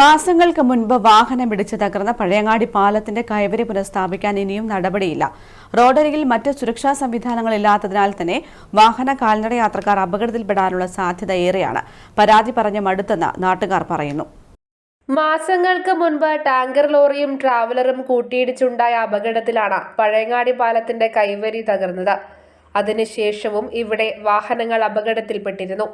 മാസങ്ങൾക്ക് മുൻപ് വാഹനം ഇടിച്ചു തകർന്ന പഴയങ്ങാടി പാലത്തിന്റെ കൈവരി പുനഃസ്ഥാപിക്കാൻ ഇനിയും നടപടിയില്ല. റോഡരികിൽ മറ്റ് സുരക്ഷാ സംവിധാനങ്ങൾ ഇല്ലാത്തതിനാൽ തന്നെ വാഹന കാൽനട യാത്രക്കാർ അപകടത്തിൽപ്പെടാനുള്ള സാധ്യത ഏറെയാണ്. പരാതി പറഞ്ഞ മടുത്തെന്ന് നാട്ടുകാർ പറയുന്നു. മാസങ്ങൾക്ക് മുൻപ് ടാങ്കർ ലോറിയും ട്രാവലറും കൂട്ടിയിടിച്ചുണ്ടായ അപകടത്തിലാണ് പഴയങ്ങാടി പാലത്തിന്റെ കൈവരി തകർന്നത്. അതിനുശേഷവും ഇവിടെ വാഹനങ്ങൾ അപകടത്തിൽപ്പെട്ടിരുന്നു.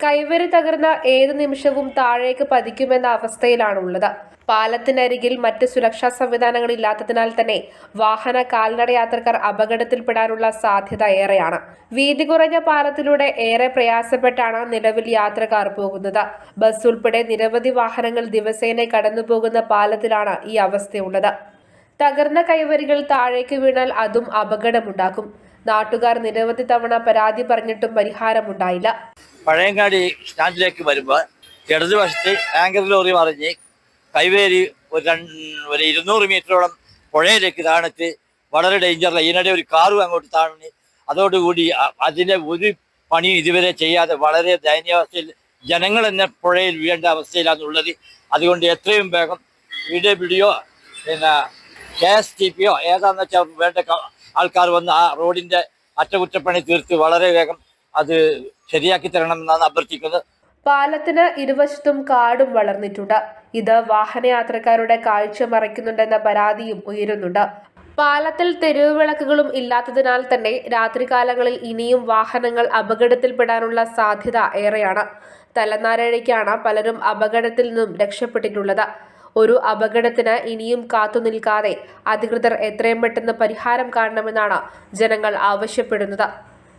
കൈവരി തകർന്ന ഏത് നിമിഷവും താഴേക്ക് പതിക്കുമെന്ന അവസ്ഥയിലാണുള്ളത്. പാലത്തിനരികിൽ മറ്റ് സുരക്ഷാ സംവിധാനങ്ങൾ ഇല്ലാത്തതിനാൽ തന്നെ വാഹന കാൽനട യാത്രക്കാർ അപകടത്തിൽപ്പെടാനുള്ള സാധ്യത ഏറെയാണ്. വീതി കുറഞ്ഞ പാലത്തിലൂടെ ഏറെ പ്രയാസപ്പെട്ടാണ് നിലവിൽ യാത്രക്കാർ പോകുന്നത്. ബസ് ഉൾപ്പെടെ നിരവധി വാഹനങ്ങൾ ദിവസേന കടന്നുപോകുന്ന പാലത്തിലാണ് ഈ അവസ്ഥയുള്ളത്. തകർന്ന കൈവരികൾ താഴേക്ക് വീണാൽ അതും അപകടമുണ്ടാക്കും. നാട്ടുകാർ നിരവധി തവണ പരാതി പറഞ്ഞിട്ടും പരിഹാരമുണ്ടായില്ല. പഴയങ്ങാടി സ്റ്റാൻഡിലേക്ക് വരുമ്പോൾ ഇടതുവശത്ത് ആങ്കർ ലോറി മറിഞ്ഞ് കൈവേരി ഒരു രണ്ട് ഒരു ഇരുന്നൂറ് മീറ്ററോളം പുഴയിലേക്ക് താണത്ത് വളരെ ഡേഞ്ചറില്ല ഇതിനിടെ ഒരു കാറും അങ്ങോട്ട് താഴ്ന്ന് അതോടുകൂടി അതിന്റെ ഒരു പണിയും ഇതുവരെ ചെയ്യാതെ വളരെ ദയനീയാവസ്ഥയിൽ ജനങ്ങൾ തന്നെ പുഴയിൽ വീഴേണ്ട അവസ്ഥയിലാണുള്ളത്. അതുകൊണ്ട് എത്രയും വേഗം പി വീഡിയോ ഡിയോ പിന്നെ കെ എസ് ടി പിയോ ഏതാണെന്ന് വെച്ചാൽ വേണ്ട ആൾക്കാർ വന്ന് ആ റോഡിന്റെ അറ്റകുറ്റപ്പണി തീർത്ത് വളരെ വേഗം അത് ശരിയാക്കി തരണമെന്നാണ് അഭ്യർത്ഥിക്കുന്നത്. പാലത്തിന് ഇരുവശത്തും കാടും വളർന്നിട്ടുണ്ട്. ഇത് വാഹനയാത്രക്കാരുടെ കാഴ്ച മറയ്ക്കുന്നുണ്ടെന്ന പരാതിയും ഉയരുന്നുണ്ട്. പാലത്തിൽ തെരുവ് വിളക്കുകളും ഇല്ലാത്തതിനാൽ തന്നെ രാത്രികാലങ്ങളിൽ ഇനിയും വാഹനങ്ങൾ അപകടത്തിൽപ്പെടാനുള്ള സാധ്യത ഏറെയാണ്. തലനാരഴയ്ക്കാണ് പലരും അപകടത്തിൽ നിന്നും രക്ഷപ്പെട്ടിട്ടുള്ളത്. ഒരു അപകടത്തിന് ഇനിയും കാത്തു നിൽക്കാതെ അധികൃതർ എത്രയും പെട്ടെന്ന് പരിഹാരം കാണണമെന്നാണ് ജനങ്ങൾ ആവശ്യപ്പെടുന്നത്.